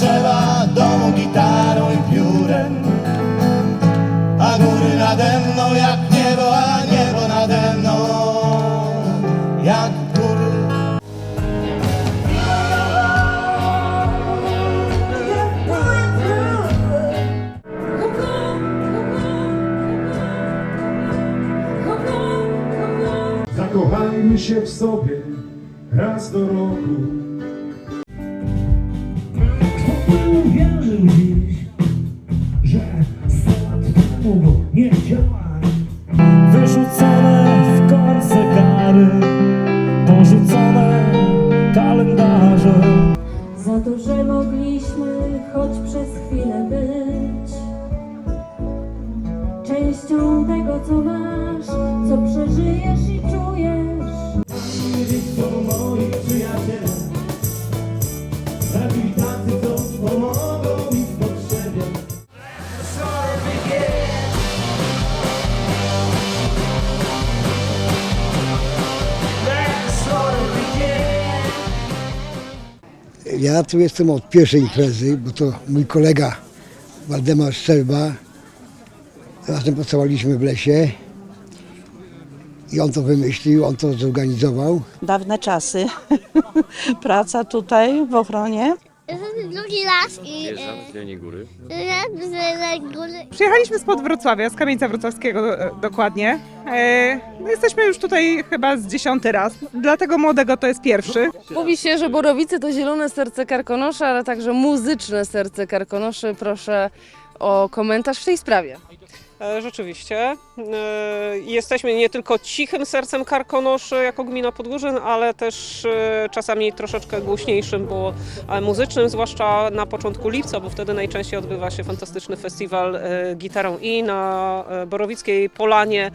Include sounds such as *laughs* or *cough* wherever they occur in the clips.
potrzeba domu gitarą i piórem A góry nade mną jak niebo, a niebo nade mną jak góry Zakochajmy się w sobie raz do roku. Za to, że mogliśmy choć przez chwilę być Częścią tego, co masz, co przeżyjesz i czujesz Ja tu jestem od pierwszej imprezy, bo to mój kolega Waldemar Szczerba. Razem pracowaliśmy w lesie i on to wymyślił, on to zorganizował. dawne czasy. *laughs* Praca tutaj w ochronie. Drugi raz i... Jeżdżam z Jeleniej Góry. Raz z góry. Przyjechaliśmy spod Wrocławia, z Kamieńca Wrocławskiego e, dokładnie. E, no jesteśmy już tutaj chyba z dziesiąty raz. Dla tego młodego to jest pierwszy. Mówi się, że Borowice to zielone serce Karkonoszy, ale także muzyczne serce Karkonoszy. Proszę o komentarz w tej sprawie. E, Rzeczywiście. E, Jesteśmy nie tylko cichym sercem Karkonoszy jako gmina Podgórzyn, ale też e, czasami troszeczkę głośniejszym, bo muzycznym, zwłaszcza na początku lipca, bo wtedy najczęściej odbywa się fantastyczny festiwal gitarą i na Borowickiej Polanie,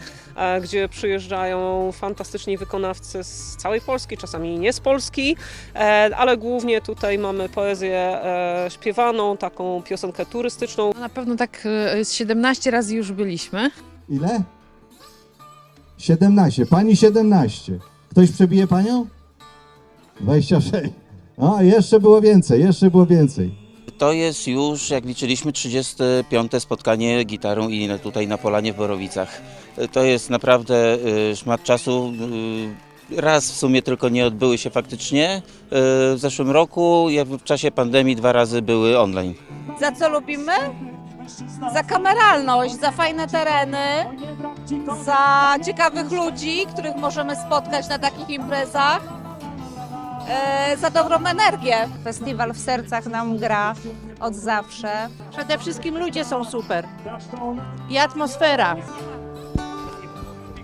gdzie przyjeżdżają fantastyczni wykonawcy z całej Polski, czasami nie z Polski, ale głównie tutaj mamy poezję śpiewaną, taką piosenkę turystyczną. Na pewno tak z 17 razy już byliśmy. Ile? 17. Pani 17. Ktoś przebije panią? 26. A, jeszcze było więcej, jeszcze było więcej. To jest już, jak liczyliśmy, 35. spotkanie gitarą i na- tutaj na Polanie w Borowicach. To jest naprawdę y, szmat czasu. y, Raz w sumie tylko nie odbyły się faktycznie. y, W zeszłym roku, jak w czasie pandemii, dwa razy były online. Za co lubimy? Za kameralność, za fajne tereny, za ciekawych ludzi, których możemy spotkać na takich imprezach, e, za dobrą energię. Festiwal w sercach nam gra od zawsze. Przede wszystkim ludzie są super i atmosfera.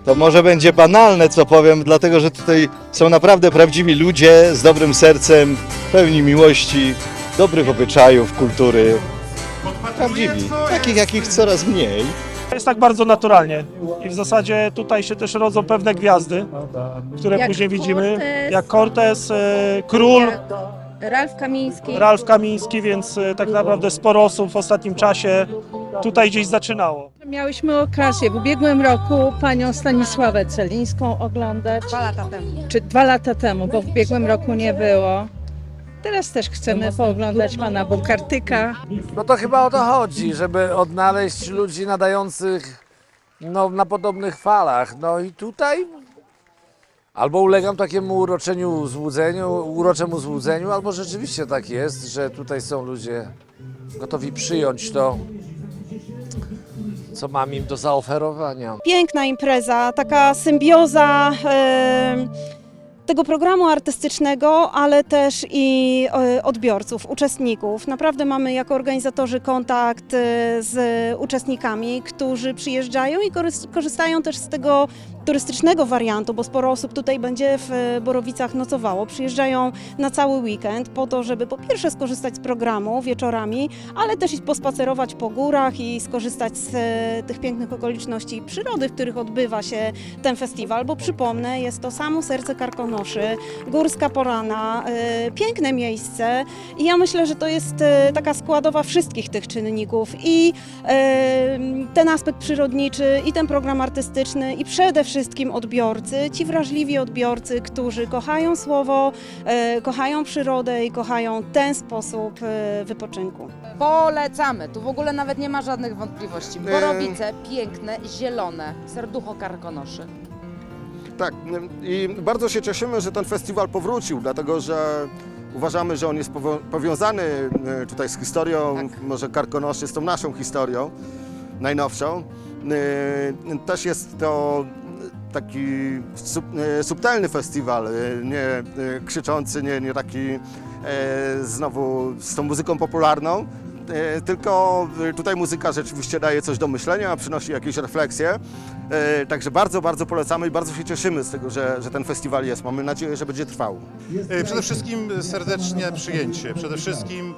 To może będzie banalne, co powiem, dlatego że tutaj są naprawdę prawdziwi ludzie z dobrym sercem, pełni miłości, dobrych obyczajów, kultury. Prawdziwi, takich jakich coraz mniej. Jest tak bardzo naturalnie i w zasadzie tutaj się też rodzą pewne gwiazdy, które Jak później widzimy, Cortez. jak Cortez, e, Król, Ralf Kamiński Ralf Kamiński, więc e, tak naprawdę sporo osób w ostatnim czasie tutaj gdzieś zaczynało. Miałyśmy okazję w ubiegłym roku panią Stanisławę Celińską oglądać. Dwa lata temu. Czy dwa lata temu, bo w ubiegłym roku nie było. Teraz też chcemy pooglądać pana Bukartyka. No to chyba o to chodzi, żeby odnaleźć ludzi nadających no, na podobnych falach. No i tutaj albo ulegam takiemu uroczeniu złudzeniu, uroczemu złudzeniu, albo rzeczywiście tak jest, że tutaj są ludzie gotowi przyjąć to, co mam im do zaoferowania. Piękna impreza, taka symbioza e, tego programu artystycznego, ale też i e, odbiorców, uczestników. Naprawdę mamy jako organizatorzy kontakt e, z uczestnikami, którzy przyjeżdżają i korzystają też z tego turystycznego wariantu, bo sporo osób tutaj będzie w e, Borowicach nocowało. Przyjeżdżają na cały weekend po to, żeby po pierwsze skorzystać z programu wieczorami, ale też i pospacerować po górach i skorzystać z tych pięknych okoliczności przyrody, w których odbywa się ten festiwal, bo przypomnę, jest to samo serce Karkonoszy. Karkonoszy, Górska Polana, e, piękne miejsce i ja myślę, że to jest e, taka składowa wszystkich tych czynników i e, ten aspekt przyrodniczy i ten program artystyczny i przede wszystkim odbiorcy, ci wrażliwi odbiorcy, którzy kochają słowo, kochają przyrodę i kochają ten sposób wypoczynku. Polecamy, tu w ogóle nawet nie ma żadnych wątpliwości. Borowice piękne, zielone, serducho karkonoszy. Tak, i bardzo się cieszymy, że ten festiwal powrócił, dlatego że uważamy, że on jest powiązany e, tutaj z historią, może Karkonoszy, z tą naszą historią najnowszą. E, Też jest to taki sub- e, subtelny festiwal, nie krzyczący, nie, nie taki znowu z tą muzyką popularną. E, Tylko e, tutaj muzyka rzeczywiście daje coś do myślenia, przynosi jakieś refleksje. E, Także bardzo, bardzo polecamy i bardzo się cieszymy z tego, że, że ten festiwal jest. Mamy nadzieję, że będzie trwał. Przede wszystkim serdecznie przyjęcie, przede wszystkim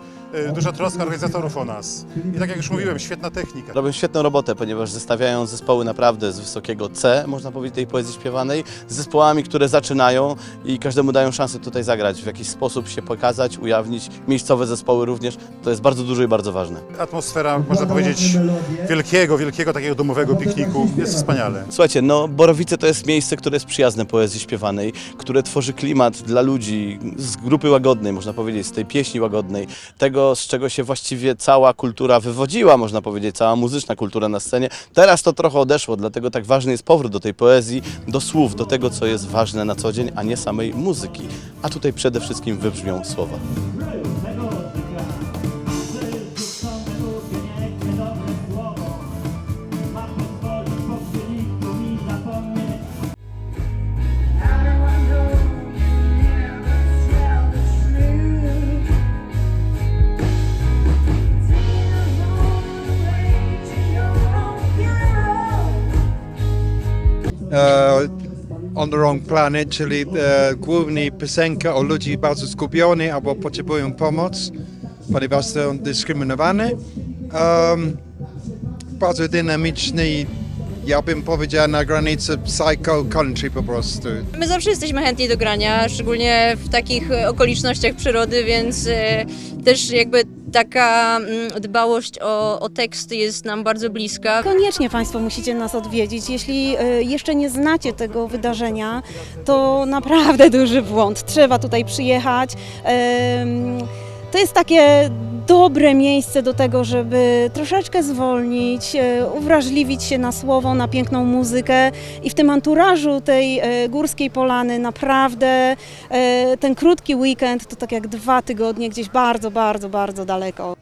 duża troska organizatorów o nas. I tak jak już mówiłem, świetna technika. Robią świetną robotę, ponieważ zestawiają zespoły naprawdę z wysokiego C, można powiedzieć, tej poezji śpiewanej, z zespołami, które zaczynają i każdemu dają szansę tutaj zagrać, w jakiś sposób się pokazać, ujawnić. Miejscowe zespoły również, to jest bardzo dużo i bardzo ważne. Atmosfera, można powiedzieć, wielkiego, wielkiego takiego domowego pikniku jest wspaniale. Słuchajcie, no Borowice to jest miejsce, które jest przyjazne poezji śpiewanej, które tworzy klimat dla ludzi z grupy łagodnej, można powiedzieć, z tej pieśni łagodnej, tego, z czego się właściwie cała kultura wywodziła, można powiedzieć, cała muzyczna kultura na scenie. Teraz to trochę odeszło, dlatego tak ważny jest powrót do tej poezji, do słów, do tego, co jest ważne na co dzień, a nie samej muzyki. A tutaj przede wszystkim wybrzmią słowa. On the wrong planet, czyli e, głównie piosenka o ludzi bardzo skupioni albo potrzebują pomoc, ponieważ są dyskryminowane. Um, bardzo dynamiczny, ja bym powiedział na granicy psycho country po prostu. My zawsze jesteśmy chętni do grania, szczególnie w takich e, okolicznościach przyrody, więc e, też jakby taka mm, dbałość o, o teksty jest nam bardzo bliska. Koniecznie Państwo musicie nas odwiedzić. Jeśli e, jeszcze nie znacie tego wydarzenia, to naprawdę *laughs* duży błąd. Trzeba tutaj przyjechać. To jest takie dobre miejsce do tego, żeby troszeczkę zwolnić, e, uwrażliwić się na słowo, na piękną muzykę i w tym anturażu tej e, górskiej polany naprawdę e, ten krótki weekend to tak jak dwa tygodnie gdzieś bardzo, bardzo, bardzo daleko.